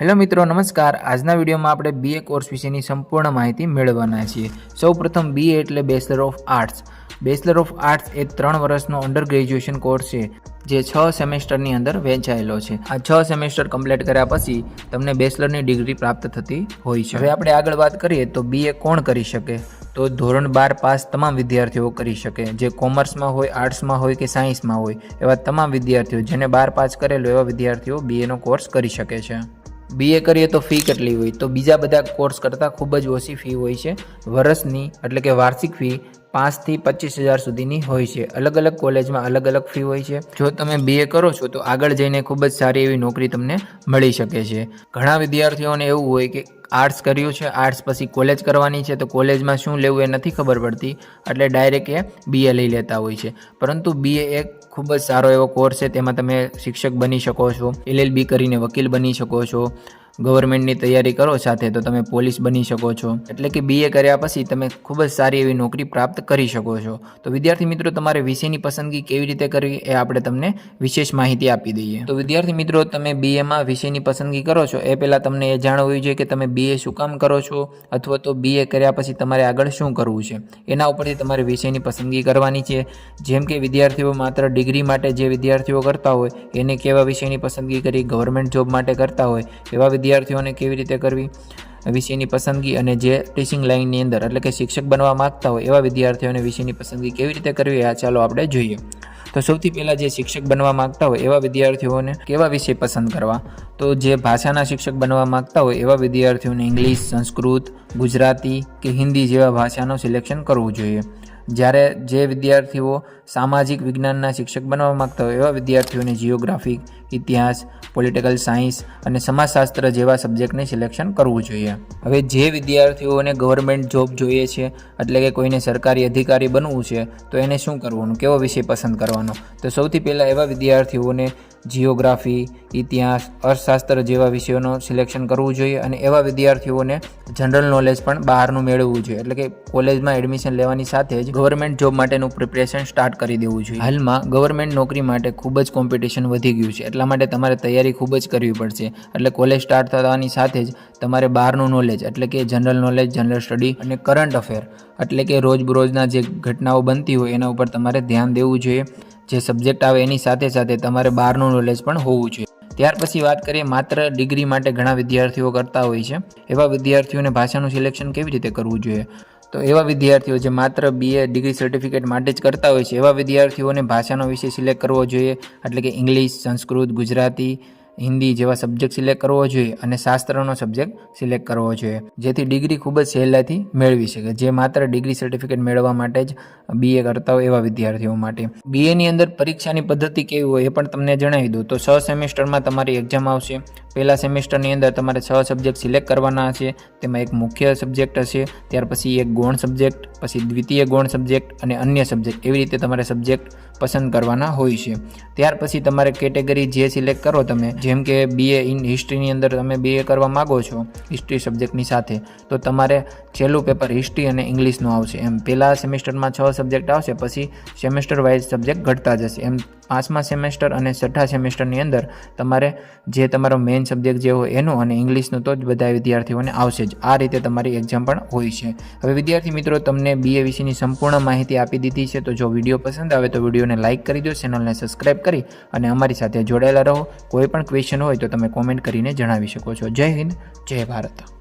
Hello મિત્રો, નમસ્કાર. આજના વિડીયોમાં આપણે બીએ કોર્સ વિશેની સંપૂર્ણ માહિતી મેળવવાના છીએ. સૌપ્રથમ બીએ એટલે bachelor of arts bachelor of arts એ ત્રણ વર્ષનો અંડર ગ્રેજ્યુએશન કોર્સ છે, જે છ સેમેસ્ટરની અંદર વહેંચાયેલો છે. આ છ સેમેસ્ટર કમ્પ્લીટ કર્યા પછી તમને બેચલરની ડિગ્રી પ્રાપ્ત થતી હોય છે. હવે આપણે આગળ વાત કરીએ તો બીએ કોણ કરી શકે? તો ધોરણ બાર પાસ તમામ વિદ્યાર્થીઓ કરી શકે. જે કોમર્સમાં હોય, આર્ટ્સમાં હોય કે સાયન્સમાં હોય, એવા તમામ વિદ્યાર્થીઓ જેને બાર પાસ કરેલો એવા વિદ્યાર્થીઓ બીએનો કોર્સ કરી શકે છે. બીએ કરીએ તો ફી કેટલી હોય? તો બીજા બધા કોર્સ કરતાં ખૂબ જ ઓછી ફી હોય છે. વર્ષની, એટલે કે વાર્ષિક ફી પાંચથી પચીસ હજાર સુધીની હોય છે. અલગ અલગ કોલેજમાં અલગ અલગ ફી હોય છે. જો તમે બીએ કરો છો, તો આગળ જઈને ખૂબ જ સારી એવી નોકરી તમને મળી શકે છે. ઘણા વિદ્યાર્થીઓને એવું હોય કે આર્ટ્સ કર્યું છે આર્ટ્સ પછી કોલેજ કરવાની છે, તો કોલેજમાં શું લેવું એ નથી ખબર પડતી. એટલે ડાયરેક્ટ એ બીએ લઈ લેતા હોય છે. પરંતુ બીએ એક ખૂબ જ સારો એવો કોર્સ છે. તેમાં તમે શિક્ષક બની શકો છો એલએલબી કરીને વકીલ બની શકો છો, ગવર્મેન્ટની તૈયારી કરો સાથે તો તમે પોલીસ બની શકો છો. એટલે કે બીએ કર્યા પછી તમે ખૂબ જ સારી એવી નોકરી પ્રાપ્ત કરી શકો છો. તો વિદ્યાર્થી મિત્રો, તમારે વિષયની પસંદગી કેવી રીતે કરવી એ આપણે તમને વિશેષ માહિતી આપી દઈએ. તો વિદ્યાર્થી મિત્રો, તમે બીએમાં વિષયની પસંદગી કરો છો, એ પહેલાં તમને એ જાણવું જોઈએ કે તમે બીએ શું કામ કરો છો, અથવા તો બીએ કર્યા પછી તમારે આગળ શું કરવું છે. એના ઉપરથી તમારે વિષયની પસંદગી કરવાની છે. જેમ કે વિદ્યાર્થીઓ માત્ર ડિગ્રી માટે જે વિદ્યાર્થીઓ કરતા હોય, એને કેવા વિષયની પસંદગી કરી ગવર્મેન્ટ જોબ માટે કરતા હોય, એવા વિદ્યાર્થીઓને કેવી રીતે કરવી વિષયની પસંદગી અને જે ટીચિંગ લાઇનની અંદર એટલે કે શિક્ષક બનવા માગતા હોય, એવા વિદ્યાર્થીઓને વિષયની પસંદગી કેવી રીતે કરવી, આ ચાલો આપણે જોઈએ. તો સૌથી પહેલાં જે શિક્ષક બનવા માગતા હોય, એવા વિદ્યાર્થીઓને કેવા વિષય પસંદ કરવા? તો જે ભાષાના શિક્ષક બનવા માગતા હોય, એવા વિદ્યાર્થીઓને ઇંગ્લિશ, સંસ્કૃત, ગુજરાતી કે હિન્દી જેવા ભાષાનું સિલેક્શન કરવું જોઈએ. જ્યારે જે વિદ્યાર્થીઓ સામાજિક વિજ્ઞાનના શિક્ષક બનવા માગતા હોય, એવા વિદ્યાર્થીઓને જિયોગ્રાફી ઇતિહાસ પોલિટિકલ સાયન્સ અને સમાજશાસ્ત્ર જેવા સબ્જેક્ટને સિલેક્શન કરવું જોઈએ. હવે જે વિદ્યાર્થીઓને ગવર્મેન્ટ જોબ જોઈએ છે, એટલે કે કોઈને સરકારી અધિકારી બનવું છે, તો એને શું કરવાનું? કેવો વિષય પસંદ કરવાનો? તો સૌથી પહેલાં એવા વિદ્યાર્થીઓને જિયોગ્રાફી ઇતિહાસ, અર્થશાસ્ત્ર જેવા વિષયોનું સિલેક્શન કરવું જોઈએ અને એવા વિદ્યાર્થીઓને જનરલ નોલેજ પણ બહારનું મેળવવું જોઈએ. એટલે કે કોલેજમાં એડમિશન લેવાની સાથે જ ગવર્મેન્ટ જોબ માટેનું પ્રિપરેશન સ્ટાર્ટ કરી દેવું જોઈએ. હાલમાં ગવર્મેન્ટ નોકરી માટે ખૂબ જ કોમ્પિટિશન વધી ગયું છે. એટલા માટે તમારે તૈયારી ખૂબ જ કરવી પડશે. એટલે કોલેજ સ્ટાર્ટ થવાની સાથે જ તમારે બહારનું નોલેજ એટલે કે જનરલ નોલેજ જનરલ સ્ટડી અને કરંટ અફેર એટલે કે રોજબરોજના જે ઘટનાઓ બનતી હોય એના ઉપર તમારે ધ્યાન દેવું જોઈએ. જે સબ્જેક્ટ આવે એની સાથે સાથે તમારે બહારનું નોલેજ પણ હોવું જોઈએ. ત્યાર પછી વાત કરીએ માત્ર ડિગ્રી માટે ઘણા વિદ્યાર્થીઓ કરતા હોય છે. એવા વિદ્યાર્થીઓને ભાષાનું સિલેક્શન કેવી રીતે કરવું જોઈએ? તો એવા વિદ્યાર્થીઓ જે માત્ર બીએ ડિગ્રી સર્ટિફિકેટ માટે જ કરતા હોય છે, એવા વિદ્યાર્થીઓને ભાષાનો વિષય સિલેક્ટ કરવો જોઈએ. એટલે કે ઇંગ્લિશ સંસ્કૃત, ગુજરાતી હિન્દી જેવા સબ્જેક્ટ સિલેક્ટ કરવો જોઈએ અને શાસ્ત્રનો સબ્જેક્ટ સિલેક્ટ કરવો જોઈએ. જેથી ડિગ્રી ખૂબ જ સહેલાઈથી મેળવી શકે. જે માત્ર ડિગ્રી સર્ટિફિકેટ મેળવવા માટે જ બીએ કરતા હોય એવા વિદ્યાર્થીઓ માટે. બીએની અંદર પરીક્ષાની પદ્ધતિ કેવી હોય એ પણ તમને જણાવી દઉં. તો છ સેમેસ્ટરમાં તમારી એક્ઝામ આવશે. પહેલા સેમેસ્ટરની અંદર તમારે છ સબ્જેક્ટ સિલેક્ટ કરવાના હશે. તેમાં એક મુખ્ય સબ્જેક્ટ હશે. ત્યાર પછી એક ગૌણ સબ્જેક્ટ પછી દ્વિતીય ગૌણ સબ્જેક્ટ અને અન્ય સબ્જેક્ટ એવી રીતે તમારે સબ્જેક્ટ પસંદ કરવાના હોય છે. ત્યાર પછી તમારે કેટેગરી જે સિલેક્ટ કરો તમે, જેમ કે બીએ ઇન હિસ્ટ્રીની અંદર તમે બીએ કરવા માગો છો હિસ્ટ્રી સબ્જેક્ટની સાથે, તો તમારે છેલ્લું પેપર હિસ્ટ્રી અને ઇંગ્લિશનું આવશે. એમ, પહેલાં સેમેસ્ટરમાં છ સબ્જેક્ટ આવશે, પછી સેમેસ્ટર વાઇઝ સબ્જેક્ટ ઘટતા જશે. એમ પાંચમા સેમેસ્ટર અને છઠ્ઠા સેમેસ્ટરની અંદર તમારે જે તમારો મેઇન સબ્જેક્ટ જે હોય એનું અને ઇંગ્લિશનું તો જ બધા વિદ્યાર્થીઓને આવશે જ. આ રીતે તમારી એક્ઝામ પણ હોય છે. હવે વિદ્યાર્થી મિત્રો, તમને બીએ વિશેની સંપૂર્ણ માહિતી આપી દીધી છે, તો જો વીડિયો પસંદ આવે તો વિડીયોને લાઇક કરી દો, ચેનલને સબસ્ક્રાઇબ કરી અને અમારી સાથે જોડાયેલા રહો. કોઈ પણ ક્વેશ્ચન હોય તો તમે કોમેન્ટ કરીને જણાવી શકો છો. જય હિન્દ, જય ભારત.